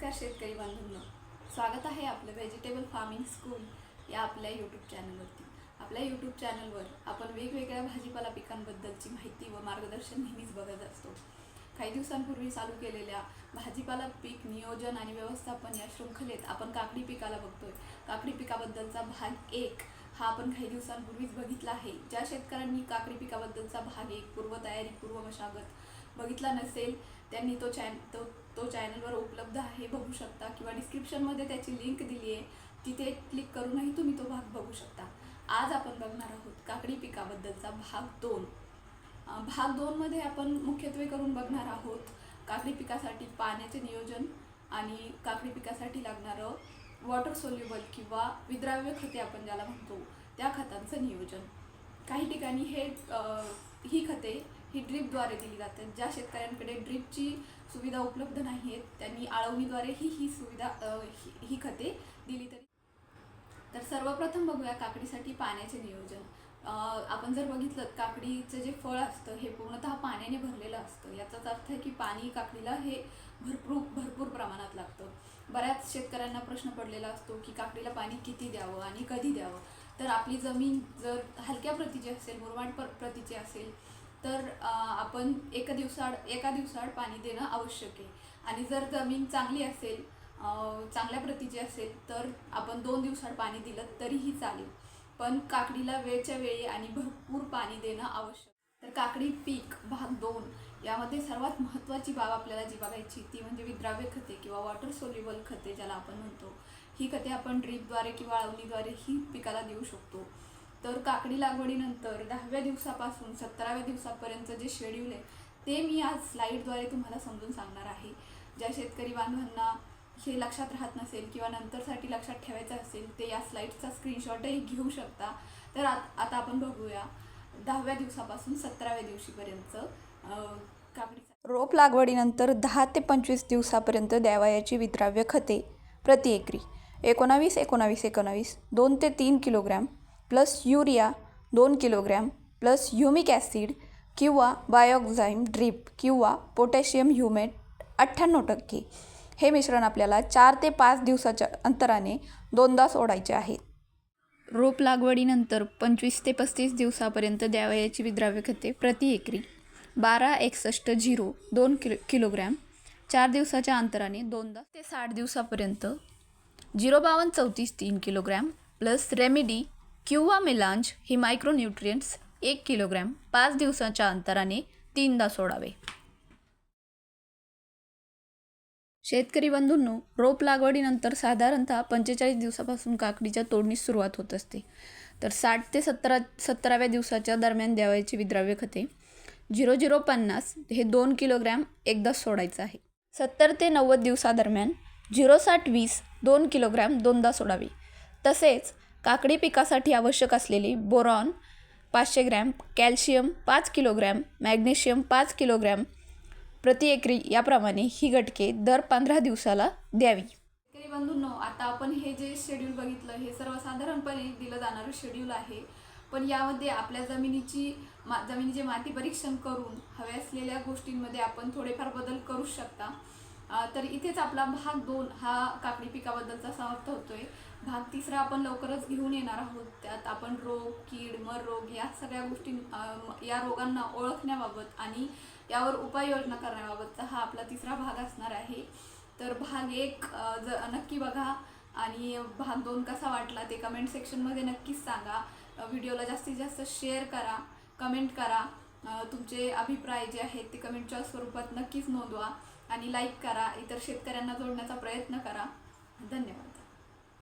नमस्कार शेतकरी बांधवांना. स्वागत आहे आपलं व्हेजिटेबल फार्मिंग स्कूल या आपल्या यूट्यूब चॅनलवरती आपल्या यूट्यूब चॅनलवर आपण वेगवेगळ्या भाजीपाला पिकांबद्दलची माहिती व मार्गदर्शन नेहमीच बघत असतो. काही दिवसांपूर्वी चालू केलेल्या भाजीपाला पीक नियोजन आणि व्यवस्थापन या शृंखलेत आपण काकडी पिकाला बघतोय. काकडी पिकाबद्दलचा भाग एक हा आपण काही दिवसांपूर्वीच बघितला आहे. ज्या शेतकऱ्यांनी काकडी पिकाबद्दलचा भाग एक पूर्वतयारी पूर्व मशागत बघितला नसेल त्यांनी तो चॅन तो तो चॅनलवर उपलब्ध आहे बघू शकता. किंवा डिस्क्रिप्शनमध्ये त्याची लिंक दिली आहे. तिथे क्लिक करूनही तुम्ही तो भाग बघू शकता. आज आपण बघणार आहोत काकडी पिकाबद्दलचा भाग दोन. भाग दोनमध्ये आपण मुख्यत्वे करून बघणार आहोत काकडी पिकासाठी पाण्याचे नियोजन आणि काकडी पिकासाठी लागणारं वॉटर सोल्युबल किंवा विद्राव्य खते आपण ज्याला म्हणतो त्या खतांचं नियोजन. काही ठिकाणी हे ही खते ही ड्रीपद्वारे दिली जातात ज्या शेतकऱ्यांकडे ड्रीपची सुविधा उपलब्ध नाही आहेत त्यांनी आळवणीद्वारे ही ही सुविधा ही- ही खते दिली तरी. तर सर्वप्रथम बघूया काकडीसाठी पाण्याचे नियोजन. आपण जर बघितलं काकडीचं जे फळ असतं हे पूर्णतः पाण्याने भरलेलं असतं. याचाच अर्थ आहे की पाणी काकडीला हे भरपूर भरपूर प्रमाणात लागतं. बऱ्याच शेतकऱ्यांना प्रश्न पडलेला असतो की काकडीला पाणी किती द्यावं आणि कधी द्यावं? तर आपली जमीन जर हलक्या प्रतीची असेल मुरमाड प्र प्रतीची असेल तर आपण एका दिवसाड एका दिवसाड पाणी देणं आवश्यक आहे. आणि जर जमीन चांगली असेल चांगल्या प्रतीची असेल तर आपण दोन दिवसाआड पाणी दिलं तरीही चालेल. पण काकडीला वेळच्या वेळी आणि भरपूर पाणी देणं आवश्यक. तर काकडी पीक भाग दोन यामध्ये सर्वात महत्त्वाची बाब आपल्याला जी बघायची ती म्हणजे विद्राव्य खते किंवा वॉटर सोल्युबल खते ज्याला आपण म्हणतो. ही खते आपण ड्रीपद्वारे किंवा आळवणीद्वारे ही पिकाला देऊ शकतो. तर काकडी लागवडीनंतर दहाव्या दिवसापासून सतराव्या दिवसापर्यंत जे शेड्यूल आहे ते मी आज स्लाईडद्वारे तुम्हाला समजून सांगणार आहे. ज्या शेतकरी बांधवांना हे लक्षात राहत नसेल किंवा नंतरसाठी लक्षात ठेवायचं असेल ते या स्लाईडचा स्क्रीनशॉटही घेऊ शकता. तर आत आता आपण बघूया दहाव्या दिवसापासून सतराव्या दिवशीपर्यंत काकडीचा रोप लागवडीनंतर दहा ते पंचवीस दिवसापर्यंत द्यावयाची विद्राव्य खते प्रति एकरी एकोणावीस एकोणावीस एकोणावीस दोन ते तीन किलोग्रॅम प्लस युरिया दोन किलोग्रॅम प्लस ह्युमिक ॲसिड किंवा बायोक्झाईम ड्रीप किंवा पोटॅशियम ह्युमेट अठ्ठ्याण्णव टक्के. हे मिश्रण आपल्याला चार ते पाच दिवसाच्या अंतराने दोनदा सोडायचे आहे. रोप लागवडीनंतर पंचवीस ते पस्तीस दिवसापर्यंत द्यावयाची विद्राव्य खते प्रति एकरी बारा एकसष्ट झिरो दोन किलो किलोग्रॅम चार दिवसाच्या अंतराने दोनदा ते साठ दिवसापर्यंत. झिरो बावन्न चौतीस तीन किलोग्रॅम प्लस रेमिडी किंवा मिलांज ही मायक्रोन्यूट्रियंट्स एक किलोग्रॅम पाच दिवसाच्या अंतराने तीनदा सोडावे. शेतकरी बंधूंनो रोप लागवडीनंतर साधारणतः पंचेचाळीस दिवसापासून काकडीच्या तोडणीस सुरुवात होत असते. तर साठ ते सतरा सतराव्या दिवसाच्या दरम्यान द्यावायची विद्राव्य खते झिरो झिरो पन्नास हे दोन किलोग्रॅम एकदा सोडायचं आहे. सत्तर ते नव्वद दिवसादरम्यान झिरो साठ वीस दोन किलोग्रॅम दोनदा सोडावे. तसेच काकडी पिकासाठी आवश्यक असलेली बोरॉन पाचशे ग्रॅम कॅल्शियम पाच किलोग्रॅम मॅग्नेशियम पाच किलोग्रॅम प्रति एकरी याप्रमाणे ही घटके दर पंधरा दिवसाला द्यावी. शेतकरी बंधूंनो आता आपण हे जे शेड्यूल बघितलं हे सर्वसाधारणपणे दिलं जाणारं शेड्यूल आहे. पण यामध्ये आपल्या जमिनीची मा जमिनीचे माती परीक्षण करून हव्या असलेल्या गोष्टींमध्ये आपण थोडेफार बदल करू शकता. तर इथेच आपला भाग दोन हा काकडी पिकाबद्दलचा समाप्त होतोय. भाग तिसरा आपण लवकरच घेऊन येणार आहोत. त्यात आपण रोग कीड मर रोग या सगळ्या गोष्टी या रोगांना ओळखण्याबाबत आणि यावर उपाययोजना करण्याबाबतचा हा आपला तिसरा भाग असणार आहे. तर भाग एक जर ज नक्की बघा आणि भाग दोन कसा वाटला ते कमेंट सेक्शनमध्ये नक्कीच सांगा. व्हिडिओला जास्तीत जास्त शेअर करा कमेंट करा. तुमचे अभिप्राय जे आहेत ते कमेंटच्या स्वरूपात नक्कीच नोंदवा. आणि लाईक करा इतर शेतकऱ्यांना जोडण्याचा प्रयत्न करा. धन्यवाद.